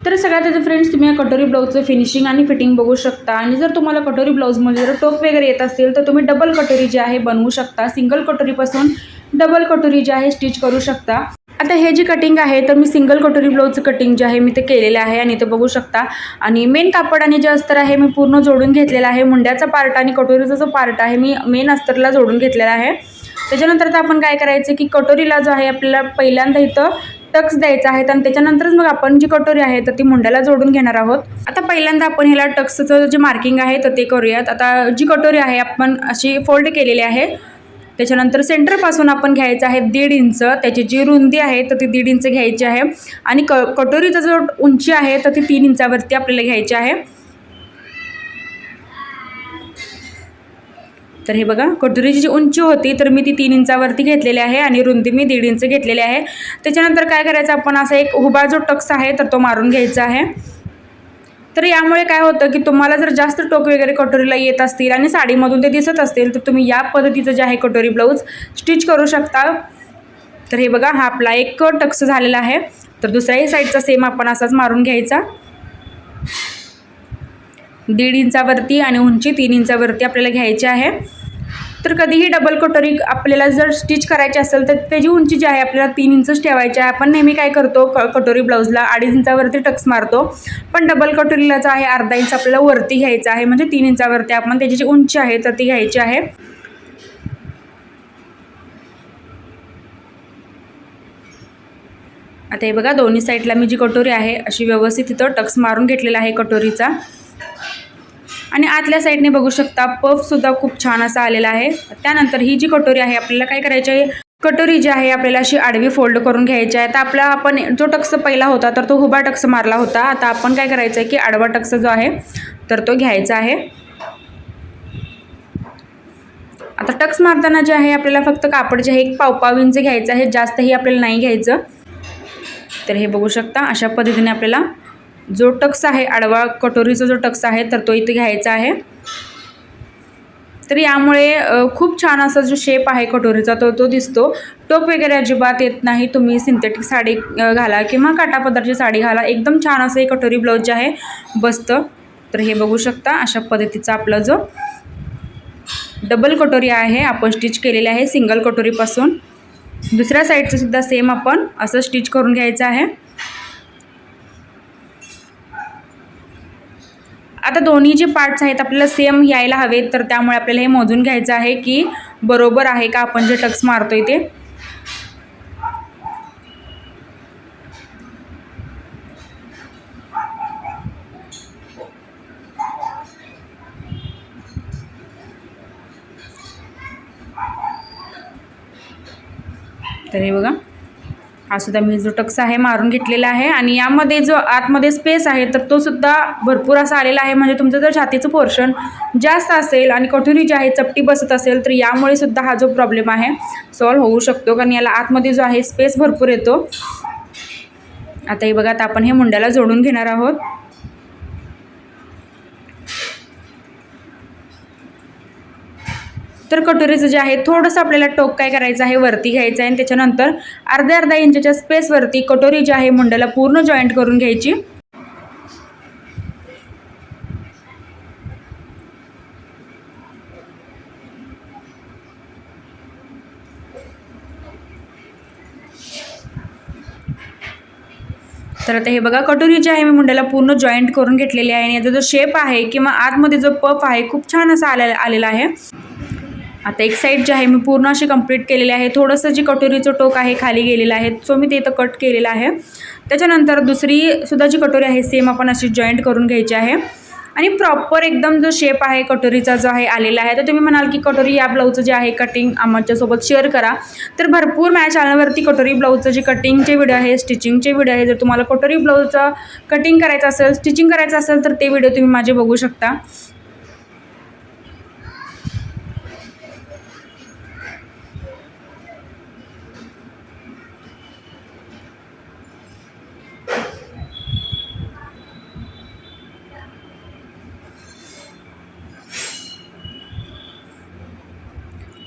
तर सगळ्यात आधी फ्रेंड्स तुम्ही या कटोरी ब्लाऊजचं फिनिशिंग आणि फिटिंग बघू शकता. आणि जर तुम्हाला कटोरी ब्लाऊजमध्ये जर टोप वगैरे येत असतील तर तुम्ही डबल कटोरी जी आहे बनवू शकता. सिंगल कटोरीपासून डबल कटोरी जी आहे स्टिच करू शकता. आता हे जी कटिंग आहे तर मी सिंगल कटोरी ब्लाऊजचं कटिंग जे आहे मी ते केलेलं आहे आणि ते बघू शकता. आणि मेन कापड आणि जे अस्तर आहे मी पूर्ण जोडून घेतलेलं आहे. मुंड्याचा पार्ट आणि कटोरीचा जो पार्ट आहे मी मेन अस्तरला जोडून घेतलेला आहे. त्याच्यानंतर आता आपण काय करायचं की कटोरीला जो आहे आपल्याला पहिल्यांदा इथं टक्स द्यायचा आहेत आणि त्याच्यानंतरच मग आपण जी कटोरी आहे तर ती मुंड्याला जोडून घेणार आहोत. आता पहिल्यांदा आपण ह्याला टक्सचं जे मार्किंग आहे तर ते करूयात. आता जी कटोरी आहे आपण अशी फोल्ड केलेली आहे. त्याच्यानंतर सेंटरपासून आपण घ्यायचं आहे दीड इंच. त्याची जी रुंदी आहे तर ती दीड इंच घ्यायची आहे. आणि क कटोरीचा जो उंची आहे तर ती तीन इंचावरती आपल्याला घ्यायची आहे. तर हे बघा कटोरीची जी उंची होती तर मी ती तीन इंचावरती घेतलेली आहे आणि रुंदी मी दीड इंच घेतलेली आहे. त्याच्यानंतर काय करायचं आपण असा एक उभा जो टक्स आहे तर तो मारून घ्यायचा आहे. तर यामुळे काय होतं की तुम्हाला जर जास्त टोक वगैरे कटोरीला येत असतील आणि साडीमधून ते दिसत असतील तर तुम्ही या पद्धतीचं जे आहे कटोरी ब्लाऊज स्टिच करू शकता. तर हे बघा हा आपला एक टक्स झालेला आहे. तर दुसऱ्याही साईडचा सेम आपण असाच मारून घ्यायचा. दीड इंचावरती आणि उंची तीन इंचावरती आपल्याला घ्यायची आहे. तर कधीही डबल कटोरी आपल्याला जर स्टिच करायची असेल तर त्याची उंची जी आहे आपल्याला तीन इंचच ठेवायची आहे. आपण नेहमी काय करतो क कटोरी ब्लाऊजला अडीच इंचावरती टक्स मारतो. पण डबल कटोरीला जो आहे अर्धा इंच आपल्याला वरती घ्यायचा आहे. म्हणजे तीन इंचावरती आपण त्याची जी उंची आहे तर ती घ्यायची आहे. आता हे बघा दोन्ही साईडला मी जी कटोरी आहे अशी व्यवस्थित तिथं टक्स मारून घेतलेला आहे कटोरीचा आणि आतल्या साईडने बघू शकता पफसुद्धा खूप छान असा आलेला आहे. त्यानंतर ही जी कटोरी आहे आपल्याला काय करायची आहे? कटोरी जी आहे आपल्याला अशी आडवी फोल्ड करून घ्यायची आहे. तर आपला आपण जो टक्स पहिला होता तर तो हुबा टक्स मारला होता. आता आपण काय करायचं आहे की आडवा टक्स जो आहे तर तो घ्यायचा आहे. आता टक्स मारताना जे आहे आपल्याला फक्त कापड जे आहे एक पाव इंच घ्यायचं आहे. जास्तही आपल्याला नाही घ्यायचं. तर हे बघू शकता अशा पद्धतीने आपल्याला जो टक्स आहे आडवा कटोरीचा जो टक्स आहे तर तो इथे घ्यायचा आहे. तर यामुळे खूप छान असा जो शेप आहे कटोरीचा तो तो दिसतो. टोप वगैरे अजिबात येत नाही. तुम्ही सिंथेटिक साडी घाला किंवा काटापदरची साडी घाला. एकदम छान असं हे कटोरी ब्लाऊज जे आहे बसतं. तर हे बघू शकता अशा पद्धतीचा आपला जो डबल कटोरी आहे आपण स्टिच केलेली आहे सिंगल कटोरीपासून. दुसऱ्या साईडचं सुद्धा सेम आपण असं स्टिच करून घ्यायचं आहे. आता दोन्ही जे पार्ट्स आहेत आपल्याला सेम यायला हवेत तर त्यामुळे आपल्याला हे मोजून घ्यायचं आहे की बरोबर आहे का आपण जे टक्स मारतोय ते? तर हे बघा. हा सुद्धा मी जो टक्स आहे मारून घेतलेला आहे. आणि यामध्ये जो आतमध्ये स्पेस आहे तर तो सुद्धा भरपूर असा आलेला आहे. म्हणजे तुमचं जर छातीचं पोर्शन जास्त असेल आणि कठोरी जी आहे चपटी बसत असेल तर यामुळे सुद्धा हा जो प्रॉब्लेम आहे सॉल्व्ह होऊ शकतो. कारण याला आतमध्ये जो आहे स्पेस भरपूर येतो. आता हे बघा आता आपण हे मुंड्याला जोडून घेणार आहोत. तर कटोरीचं जे आहे थोडंसं आपल्याला टोक काय करायचं आहे वरती घ्यायचं आहे आणि त्याच्यानंतर अर्ध्या अर्धा इंचच्या स्पेसवरती कटोरी जी आहे मुंड्याला पूर्ण जॉईंट करून घ्यायची. तर आता हे बघा कटोरी जी आहे मी मुंड्याला पूर्ण जॉईंट करून घेतलेली आहे आणि याचा जो शेप आहे किंवा आतमध्ये जो पफ आहे खूप छान असा आलेला आलेला आहे. आता एक साईड जी आहे मी पूर्ण अशी कंप्लीट केलेली आहे. थोडंसं जी कटोरीचं टोक आहे खाली गेलेलं आहे सो मी ते इथं कट केलेलं आहे. त्याच्यानंतर दुसरी सुद्धा जी कटोरी आहे सेम आपण अशी जॉईंट करून घ्यायची आहे. आणि प्रॉपर एकदम जो शेप आहे कटोरीचा जो आहे आलेला आहे. तर तुम्ही म्हणाल की कटोरी या ब्लाऊजचं जे आहे कटिंग आमच्यासोबत शेअर करा. तर भरपूर माझ्या चॅनलवरती कटोरी ब्लाऊजचं जे कटिंगचे व्हिडिओ आहे स्टिचिंगचे व्हिडिओ आहे जर तुम्हाला कटोरी ब्लाऊजचं कटिंग करायचं असेल स्टिचिंग करायचं असेल तर ते व्हिडिओ तुम्ही माझे बघू शकता.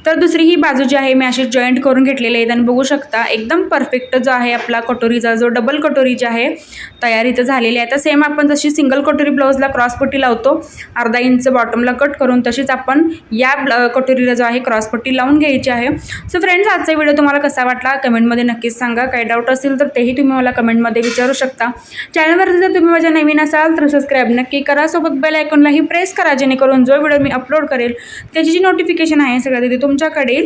तर दुसरी ही बाजू जी आहे मी अशी जॉईंट करून घेतलेली आहे. आणि बघू शकता एकदम परफेक्ट जो आहे आपला कटोरीचा जो डबल कटोरी जी आहे तयार इथं झालेली आहे. तर सेम आपण जशी सिंगल कटोरी ब्लाऊजला क्रॉसपट्टी लावतो अर्धा इंच बॉटमला कट करून तशीच आपण या ब्ल कटोरीला जो आहे क्रॉसपट्टी लावून घ्यायची आहे. सो फ्रेंड्स आजचा व्हिडिओ तुम्हाला कसा वाटला? कमेंटमध्ये नक्कीच सांगा. काही डाऊट असेल तर तेही तुम्ही मला कमेंटमध्ये विचारू शकता. चॅनलवरती जर तुम्ही माझ्या नवीन असाल तर सबस्क्राईब नक्की करा. सोबत बेल आयकॉनलाही प्रेस करा जेणेकरून जो व्हिडिओ मी अपलोड करेल त्याची जी नोटिफिकेशन आहे सगळ्या तिथे तुमच्याकडे.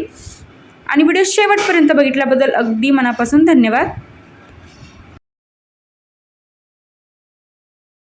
आणि व्हिडिओ शेवटपर्यंत बघितल्याबद्दल अगदी मनापासून धन्यवाद.